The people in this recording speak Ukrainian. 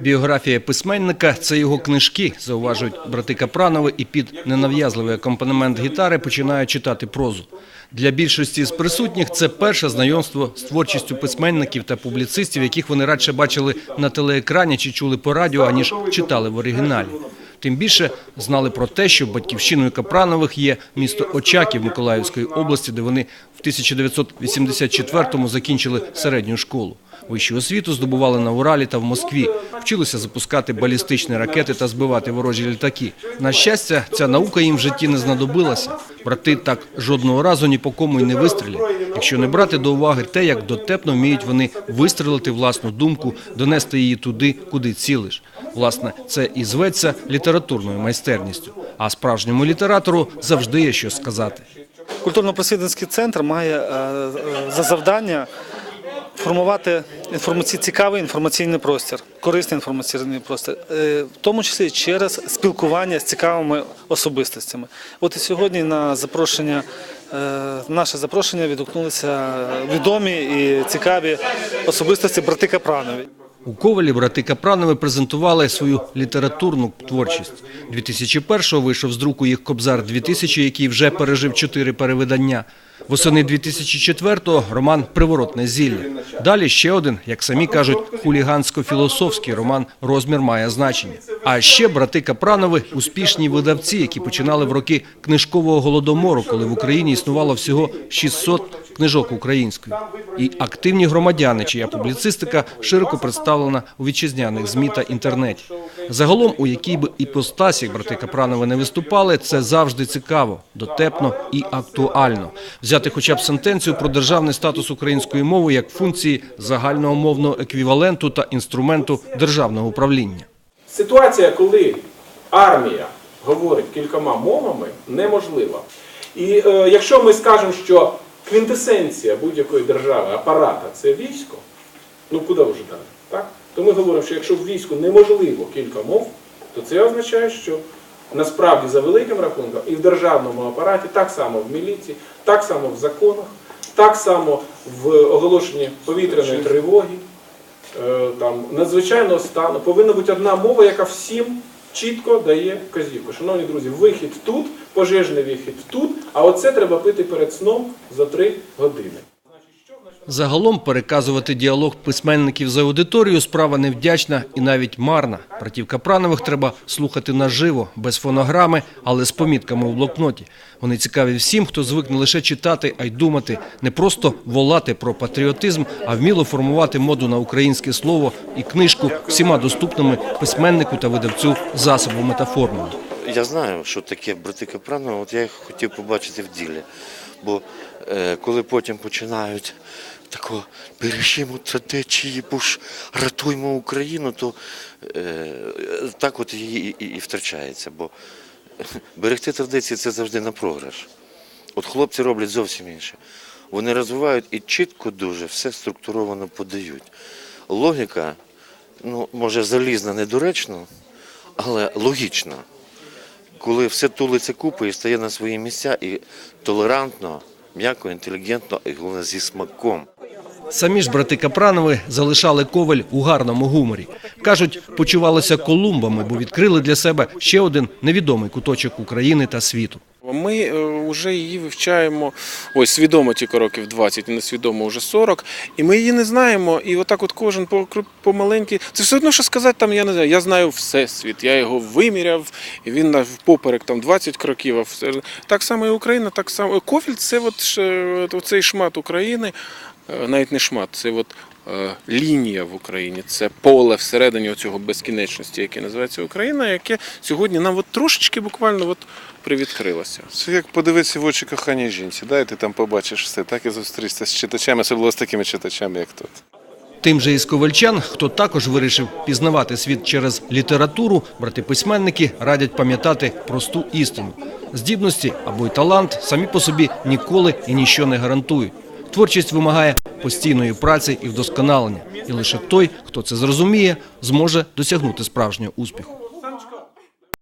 Біографія письменника це його книжки, зауважують брати Капранови, і під ненав'язливий акомпанемент гітари починають читати прозу. Для більшості з присутніх це перше знайомство з творчістю письменників та публіцистів, яких вони радше бачили на телеекрані чи чули по радіо, аніж читали в оригіналі. Тим більше знали про те, що батьківщиною Капранових є місто Очаків Миколаївської області, де вони в 1984-му закінчили середню школу. Вищу освіту здобували на Уралі та в Москві. Вчилися запускати балістичні ракети та збивати ворожі літаки. На щастя, ця наука їм в житті не знадобилася. Брати так жодного разу ні по кому й не вистрілять. Якщо не брати до уваги те, як дотепно вміють вони вистрелити власну думку, донести її туди, куди цілиш. Власне, це і зветься літературною майстерністю. А справжньому літератору завжди є що сказати. Культурно-просвітницький центр має е, е, за завдання формувати інформаці... цікавий інформаційний простір, корисний інформаційний простір, е, в тому числі через спілкування з цікавими особистостями. От і сьогодні на запрошення, е, наше запрошення відгукнулися відомі і цікаві особистості брати Капранові. У Ковалі брати Капранови презентували свою літературну творчість. 2001-го вийшов з друку їх Кобзар 2000, який вже пережив чотири перевидання. Восени 2004-го роман Приворотне зілля. Далі ще один, як самі кажуть, хулігансько-філософський роман Розмір має значення. А ще брати Капранови успішні видавці, які починали в роки книжкового голодомору, коли в Україні існувало всього 600 книжок українською. І активні громадяни, чия публіцистика широко представлена у вітчизняних ЗМІ та інтернеті. Загалом, у якій би іпостасі брати Капранови не виступали, це завжди цікаво, дотепно і актуально. Взяти хоча б сентенцію про державний статус української мови як функції загального мовного еквіваленту та інструменту державного управління. Ситуація, коли армія говорить кількома мовами, неможлива. І е, якщо ми скажемо, що квінтесенція будь-якої держави, апарата це військо, ну куди вже далі? Так? То ми говоримо, що якщо в війську неможливо кілька мов, то це означає, що насправді за великим рахунком і в державному апараті, так само в міліції, так само в законах, так само в оголошенні повітряної тривоги, е, там, надзвичайного стану, повинна бути одна мова, яка всім чітко дає вказівку. Шановні друзі, вихід тут, пожежний вихід тут, а оце треба пити перед сном за три години. Загалом переказувати діалог письменників за аудиторію справа невдячна і навіть марна. Братів Капранових треба слухати наживо, без фонограми, але з помітками у блокноті. Вони цікаві всім, хто звик не лише читати, а й думати, не просто волати про патріотизм, а вміло формувати моду на українське слово і книжку всіма доступними письменнику та видавцю засобами та формами. Я знаю, що таке брати Капранови, от я їх хотів побачити в ділі. Бо коли потім починають тако бережімо традиції, бо ж рятуймо Україну, то е, так от і, і, і втрачається. Бо берегти традиції це завжди на програш. От хлопці роблять зовсім інше. Вони розвивають і чітко дуже все структуровано подають. Логіка, ну, може, залізна недоречно, але логічна коли все тулиться купи і стає на свої місця і толерантно, м'яко, інтелігентно, і головне зі смаком. Самі ж брати Капранови залишали коваль у гарному гуморі. Кажуть, почувалися колумбами, бо відкрили для себе ще один невідомий куточок України та світу. Ми вже її вивчаємо ось свідомо тільки років 20, і несвідомо вже 40, і ми її не знаємо. І отак, от кожен по- помаленькі. Це все одно, що сказати там, я не знаю. Я знаю всесвіт, я його виміряв, і він на поперек там 20 кроків. Так само і Україна, так само Кофіль це от оцей шмат України, е, навіть не шмат, це от. е, Лінія в Україні це поле всередині цього безкінечності, яке називається Україна, яке сьогодні нам от трошечки буквально от привідкрилося. Це як подивитися в очі коханій жінці, да, і ти там побачиш все, так і зустрітися з читачами, особливо з такими читачами, як тут. Тим же із ковальчан, хто також вирішив пізнавати світ через літературу, брати-письменники радять пам'ятати просту істину. Здібності або й талант самі по собі ніколи і ніщо не гарантують. Творчість вимагає постійної праці і вдосконалення. І лише той, хто це зрозуміє, зможе досягнути справжнього успіху.